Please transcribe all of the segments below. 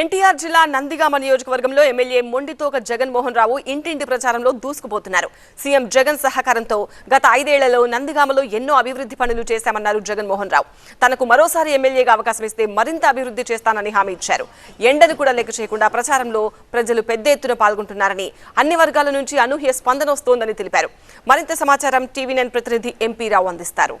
ఎన్టీఆర్ జిల్లా నందిగామ నియోజకవర్గంలో ఎమ్మెల్యే మొండితోక జగన్మోహన్ రావు ఇంటింటి ప్రచారంలో దూసుకుపోతున్నారు. సీఎం జగన్ సహకారంతో గత ఐదేళ్ళలో నందిగామలో ఎన్నో అభివృద్ధి పనులు చేశామన్నారు జగన్మోహన్ రావు. తనకు మరోసారి ఎమ్మెల్యేగా అవకాశం ఇస్తే మరింత అభివృద్ధి చేస్తానని హామీ ఇచ్చారు. ఎండను కూడా లెక్క చేయకుండా ప్రచారంలో ప్రజలు పెద్ద ఎత్తున పాల్గొంటున్నారని అన్ని వర్గాల నుంచి అనూహ్య స్పందన వస్తోందని తెలిపారు. మరింత సమాచారం టీవీ నైన్ ప్రతినిధి ఎంపీ రావు అందిస్తారు.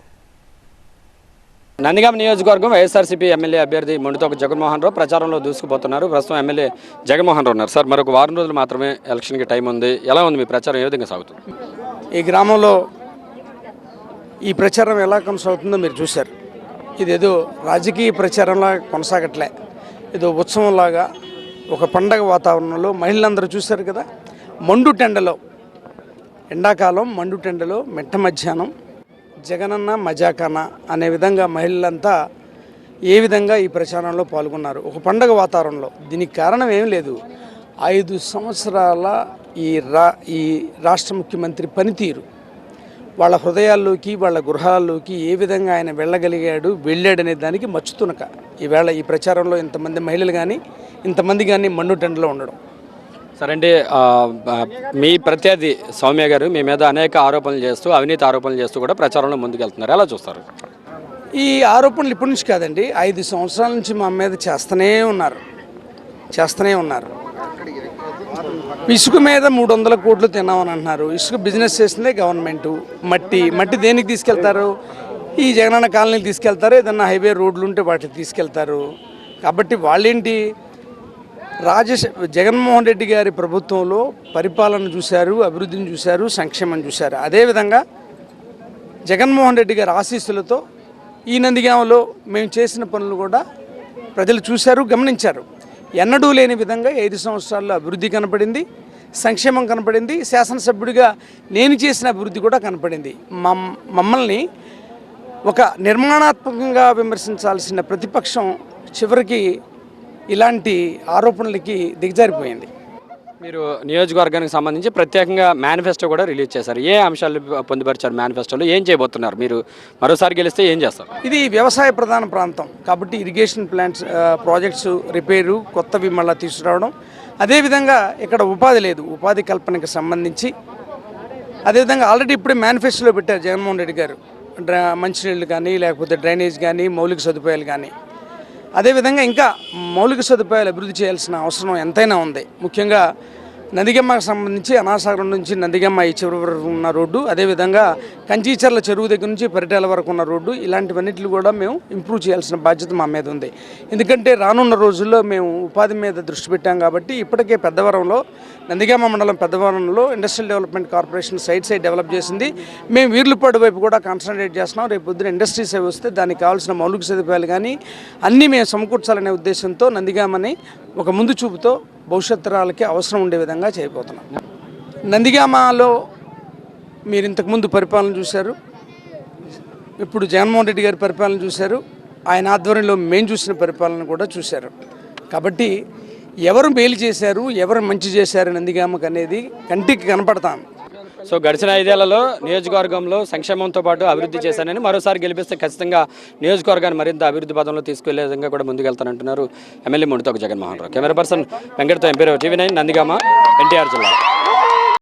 నందిగామ నియోజకవర్గం వైఎస్ఆర్సీపీ ఎమ్మెల్యే అభ్యర్థి మొండితోక జగన్మోహన్ రావు ప్రచారంలో దూసుకుపోతున్నారు. ప్రస్తుతం ఎమ్మెల్యే జగన్మోహన్ రావు ఉన్నారు. సార్ మరొక వారం రోజులు మాత్రమే ఎలక్షన్కి టైం ఉంది. ఎలా ఉంది మీ ప్రచారం? ఏ విధంగా సాగుతుంది? ఈ గ్రామంలో ఈ ప్రచారం ఎలా కొనసాగుతుందో మీరు చూశారు. ఇదేదో రాజకీయ ప్రచారంలా కొనసాగట్లే. ఏదో ఉత్సవంలాగా ఒక పండగ వాతావరణంలో మహిళలందరూ చూశారు కదా. మండు టెండలో ఎండాకాలం మండు టెండలో మిట్ట మధ్యాహ్నం జగనన్న మజాకన్న అనే విధంగా మహిళలంతా ఏ విధంగా ఈ ప్రచారంలో పాల్గొన్నారు? ఒక పండగ వాతావరణంలో. దీనికి కారణం ఏం లేదు. ఐదు సంవత్సరాల ఈ రా ఈ రాష్ట్ర ముఖ్యమంత్రి పనితీరు. వాళ్ళ హృదయాల్లోకి వాళ్ళ గృహాల్లోకి ఏ విధంగా ఆయన వెళ్ళగలిగాడు వెళ్ళాడనే దానికి మచ్చుతునక. ఈవేళ ఈ ప్రచారంలో ఇంతమంది మహిళలు కానీ ఇంతమంది కానీ మన్నుటెండలో ఉండడం. సరే అండి మీ ప్రత్యర్థి సౌమ్య గారు మీ మీద అనేక ఆరోపణలు చేస్తూ అవినీతి ఆరోపణలు చేస్తూ కూడా ప్రచారంలో ముందుకెళ్తున్నారు. ఎలా చూస్తారు? ఈ ఆరోపణలు ఇప్పటి నుంచి కాదండి ఐదు సంవత్సరాల నుంచి మా మీద చేస్తూనే ఉన్నారు. చేస్తూనే ఉన్నారు. ఇసుక మీద మూడు వందల కోట్లు తిన్నామని అంటున్నారు. ఇసుక బిజినెస్ చేసిందే గవర్నమెంట్. మట్టి మట్టి దేనికి తీసుకెళ్తారు? ఈ జగనన్న కాలనీకి తీసుకెళ్తారు ఏదన్నా హైవే రోడ్లు ఉంటే వాటికి తీసుకెళ్తారు. కాబట్టి వాళ్ళేంటి? రాజశ జగన్మోహన్ రెడ్డి గారి ప్రభుత్వంలో పరిపాలన చూశారు అభివృద్ధిని చూశారు సంక్షేమం చూశారు. అదేవిధంగా జగన్మోహన్ రెడ్డి గారి ఆశీస్సులతో ఈ నందిగామలో మేము చేసిన పనులు కూడా ప్రజలు చూశారు గమనించారు. ఎన్నడూ లేని విధంగా ఐదు సంవత్సరాల్లో అభివృద్ధి కనపడింది సంక్షేమం కనపడింది శాసనసభ్యుడిగా నేను చేసిన అభివృద్ధి కూడా కనపడింది. మమ్ మమ్మల్ని ఒక నిర్మాణాత్మకంగా విమర్శించాల్సిన ప్రతిపక్షం చివరికి ఇలాంటి ఆరోపణలకి దిగజారిపోయింది. మీరు నియోజకవర్గానికి సంబంధించి ప్రత్యేకంగా మేనిఫెస్టో కూడా రిలీజ్ చేశారు. ఏ అంశాలు పొందుపరిచారు మేనిఫెస్టోలో? ఏం చేయబోతున్నారు? మీరు మరోసారి గెలిస్తే ఏం చేస్తారు? ఇది వ్యవసాయ ప్రధాన ప్రాంతం. కాబట్టి ఇరిగేషన్ ప్లాంట్స్ ప్రాజెక్ట్స్ రిపేరు కొత్తవి మళ్ళీ తీసుకురావడం. అదేవిధంగా ఇక్కడ ఉపాధి లేదు. ఉపాధి కల్పనకి సంబంధించి. అదేవిధంగా ఆల్రెడీ ఇప్పుడే మేనిఫెస్టోలో పెట్టారు జగన్మోహన్ రెడ్డి గారు. డ్రా మంచినీళ్ళు కానీ లేకపోతే డ్రైనేజ్ కానీ మౌలిక సదుపాయాలు కానీ. అదేవిధంగా ఇంకా మౌలిక సదుపాయాలు అభివృద్ధి చేయాల్సిన అవసరం ఎంతైనా ఉంది. ముఖ్యంగా నందిగమ్మకు సంబంధించి అనాసాగరం నుంచి నందిగమ్మ ఈ చెరువు వరకు ఉన్న రోడ్డు అదేవిధంగా కంచీచర్ల చెరువు దగ్గర నుంచి పరిటాల వరకు ఉన్న రోడ్డు ఇలాంటివన్నిటిని కూడా మేము ఇంప్రూవ్ చేయాల్సిన బాధ్యత మా మీద ఉంది. ఎందుకంటే రానున్న రోజుల్లో మేము ఉపాధి మీద దృష్టి పెట్టాం కాబట్టి ఇప్పటికే పెద్దవరంలో నందిగమ్మ మండలం పెద్దవరంలో industrial development corporation side side develop చేసింది. మేము వీర్లపాడు వైపు కూడా కాన్సన్ట్రేట్ చేస్తున్నాం. రేపు పొద్దున ఇండస్ట్రీస్ అవి వస్తే దానికి కావాల్సిన మౌలిక సదుపాయాలు కానీ అన్నీ మేము సమకూర్చాలనే ఉద్దేశంతో నందిగామని ఒక ముందు చూపుతో భవిష్యత్ తరాలకి అవసరం ఉండే విధంగా చేయబోతున్నాం. నందిగామలో మీరు ఇంతకుముందు పరిపాలన చూశారు. ఇప్పుడు జగన్మోహన్ రెడ్డి గారి పరిపాలన చూశారు. ఆయన ఆధ్వర్యంలో మేము చూసిన పరిపాలన కూడా చూశారు. కాబట్టి ఎవరు మేలు చేశారు ఎవరు మంచి చేశారు నందిగామకు అనేది కంటికి కనపడతాం. సో గడిచిన ఐదేళ్ళలో నియోజకవర్గంలో సంక్షేమంతో పాటు అభివృద్ధి చేశానని మరోసారి గెలిపిస్తే ఖచ్చితంగా నియోజకవర్గాన్ని మరింత అభివృద్ధి పదంలో తీసుకెళ్ళే విధంగా కూడా ముందుకెళ్తానంటున్నారు MLA Mudithoka Jaganmohan Rao. Camera person వెంకటతో MP TV nine Nandigama NTR జిల్లా.